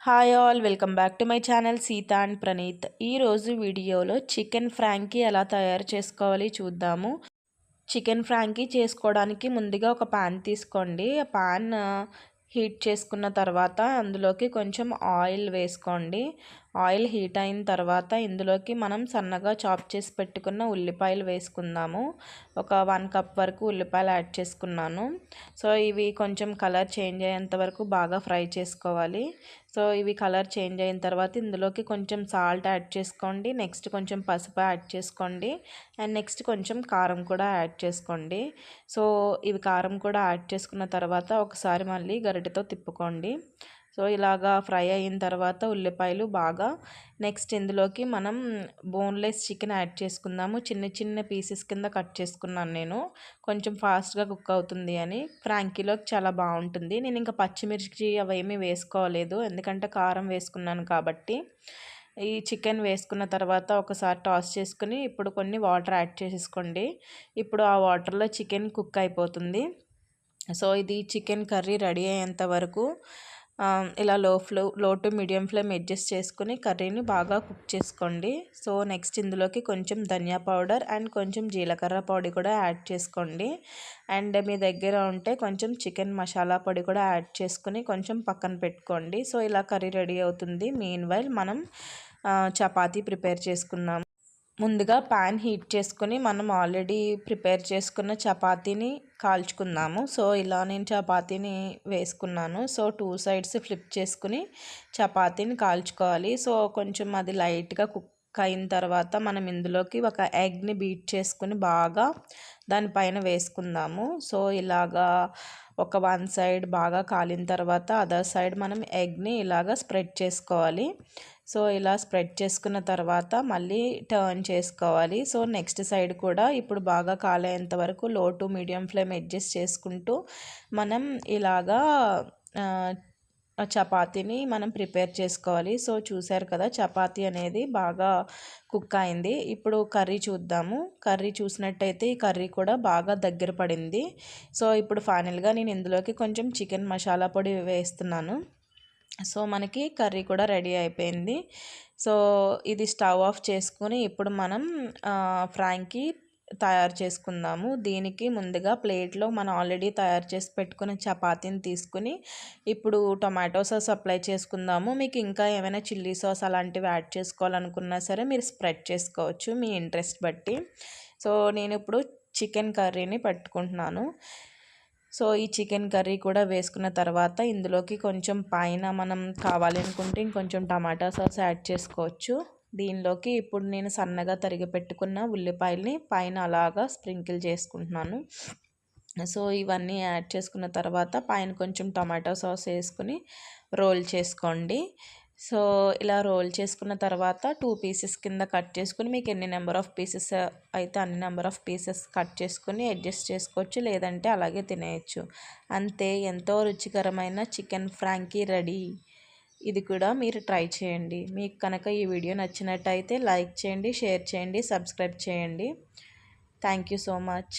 Hi all welcome back to my channel Sita and Praneeth. ఈరోజు వీడియోలో chicken Frankie ఎలా తయారు చేసుకోవాలి చూద్దాము. చికెన్ ఫ్రాంకీ చేసుకోవడానికి ముందుగా ఒక పాన్ తీసుకోండి. ఆ పాన్ హీట్ చేసుకున్న తర్వాత అందులోకి కొంచెం ఆయిల్ వేసుకోండి. ఆయిల్ హీట్ అయిన తర్వాత ఇందులోకి మనం సన్నగా చాప్ చేసి పెట్టుకున్న ఉల్లిపాయలు వేసుకుందాము. ఒక వన్ కప్ వరకు ఉల్లిపాయలు యాడ్ చేసుకున్నాను. సో ఇవి కొంచెం కలర్ చేంజ్ అయ్యేంత వరకు బాగా ఫ్రై చేసుకోవాలి. సో ఇవి కలర్ చేంజ్ అయిన తర్వాత ఇందులోకి కొంచెం సాల్ట్ యాడ్ చేసుకోండి. నెక్స్ట్ కొంచెం పసుపు యాడ్ చేసుకోండి. అండ్ నెక్స్ట్ కొంచెం కారం కూడా యాడ్ చేసుకోండి. సో ఇవి కారం కూడా యాడ్ చేసుకున్న తర్వాత ఒకసారి మళ్ళీ గరిటెతో తిప్పుకోండి. సో ఇలాగా ఫ్రై అయిన తర్వాత ఉల్లిపాయలు బాగా నెక్స్ట్ ఇందులోకి మనం బోన్లెస్ చికెన్ యాడ్ చేసుకుందాము. చిన్న చిన్న పీసెస్ కింద కట్ చేసుకున్నాను నేను. కొంచెం ఫాస్ట్గా కుక్ అవుతుంది అని. ఫ్రాంకీలోకి చాలా బాగుంటుంది. నేను ఇంకా పచ్చిమిర్చి అవేమీ వేసుకోలేదు. ఎందుకంటే కారం వేసుకున్నాను కాబట్టి. ఈ చికెన్ వేసుకున్న తర్వాత ఒకసారి టాస్ చేసుకుని ఇప్పుడు కొన్ని వాటర్ యాడ్ చేసేసుకోండి. ఇప్పుడు ఆ వాటర్లో చికెన్ కుక్ అయిపోతుంది. సో ఇది చికెన్ కర్రీ రెడీ అయ్యేంత వరకు ఇలా లో ఫ్లో లో టు మీడియం ఫ్లేమ్ అడ్జస్ట్ చేసుకుని కర్రీని బాగా కుక్ చేసుకోండి. సో నెక్స్ట్ ఇందులోకి కొంచెం ధనియా పౌడర్ అండ్ కొంచెం జీలకర్ర పొడి కూడా యాడ్ చేసుకోండి. అండ్ మీ దగ్గర ఉంటే కొంచెం చికెన్ మసాలా పొడి కూడా యాడ్ చేసుకుని కొంచెం పక్కన పెట్టుకోండి. సో ఇలా కర్రీ రెడీ అవుతుంది. మీన్ వైల్ మనం చపాతీ ప్రిపేర్ చేసుకుందాం ముందుగా పాన్ హీట్ చేసుకుని మనం ఆల్రెడీ ప్రిపేర్ చేసుకున్న చపాతీని కాల్చుకుందాము. సో ఇలా నేను చపాతీని వేసుకున్నాను. సో టూ సైడ్స్ ఫ్లిప్ చేసుకుని చపాతీని కాల్చుకోవాలి. సో కొంచెం అది లైట్గా కుక్ కుక్ అయిన తర్వాత మనం ఇందులోకి ఒక ఎగ్ని బీట్ చేసుకుని బాగా దానిపైన వేసుకుందాము. సో ఇలాగా ఒక వన్ సైడ్ బాగా కాలిన తర్వాత అదర్ సైడ్ మనం ఎగ్ని ఇలాగా స్ప్రెడ్ చేసుకోవాలి. సో ఇలా స్ప్రెడ్ చేసుకున్న తర్వాత మళ్ళీ టర్న్ చేసుకోవాలి. సో నెక్స్ట్ సైడ్ కూడా ఇప్పుడు బాగా కాలేంత వరకు లో టు మీడియం ఫ్లేమ్ అడ్జస్ట్ చేసుకుంటూ మనం ఇలాగా చపాతీని మనం ప్రిపేర్ చేసుకోవాలి. సో చూసారు కదా చపాతీ అనేది బాగా కుక్ అయింది. ఇప్పుడు కర్రీ చూద్దాము. కర్రీ చూసినట్టయితే ఈ కర్రీ కూడా బాగా దగ్గర పడింది. సో ఇప్పుడు ఫైనల్గా నేను ఇందులోకి కొంచెం చికెన్ మసాలా పొడి వేస్తున్నాను. సో మనకి కర్రీ కూడా రెడీ అయిపోయింది. సో ఇది స్టవ్ ఆఫ్ చేసుకుని ఇప్పుడు మనం ఫ్రాంక్కి తయారు చేసుకుందాము. దీనికి ముందుగా ప్లేట్లో మనం ఆల్రెడీ తయారు చేసి పెట్టుకున్న చపాతీని తీసుకుని ఇప్పుడు టొమాటో సాస్ అప్లై చేసుకుందాము. మీకు ఇంకా ఏమైనా చిల్లీ సాస్ అలాంటివి యాడ్ చేసుకోవాలనుకున్నా సరే మీరు స్ప్రెడ్ చేసుకోవచ్చు మీ ఇంట్రెస్ట్ బట్టి. సో నేను ఇప్పుడు చికెన్ కర్రీని పెట్టుకుంటున్నాను. సో ఈ చికెన్ కర్రీ కూడా వేసుకున్న తర్వాత ఇందులోకి కొంచెం పైన మనం కావాలి అనుకుంటే ఇంకొంచెం టమాటా సాస్ యాడ్ చేసుకోవచ్చు. దీనిలోకి ఇప్పుడు నేను సన్నగా తరిగి పెట్టుకున్న ఉల్లిపాయల్ని పైన అలాగా స్ప్రింకిల్ చేసుకుంటున్నాను. సో ఇవన్నీ యాడ్ చేసుకున్న తర్వాత పైన కొంచెం టమాటో సాస్ వేసుకుని రోల్ చేసుకోండి. సో ఇలా రోల్ చేసుకున్న తర్వాత టూ పీసెస్ కింద కట్ చేసుకుని మీకు ఎన్ని నెంబర్ ఆఫ్ పీసెస్ అయితే అన్ని నెంబర్ ఆఫ్ పీసెస్ కట్ చేసుకుని అడ్జస్ట్ చేసుకోవచ్చు లేదంటే అలాగే తినేయచ్చు. అంతే ఎంతో రుచికరమైన చికెన్ ఫ్రాంకీ రెడీ. ఇది కూడా మీరు ట్రై చేయండి. మీకు కనుక ఈ వీడియో నచ్చినట్టయితే లైక్ చేయండి షేర్ చేయండి సబ్స్క్రైబ్ చేయండి. Thank you so much.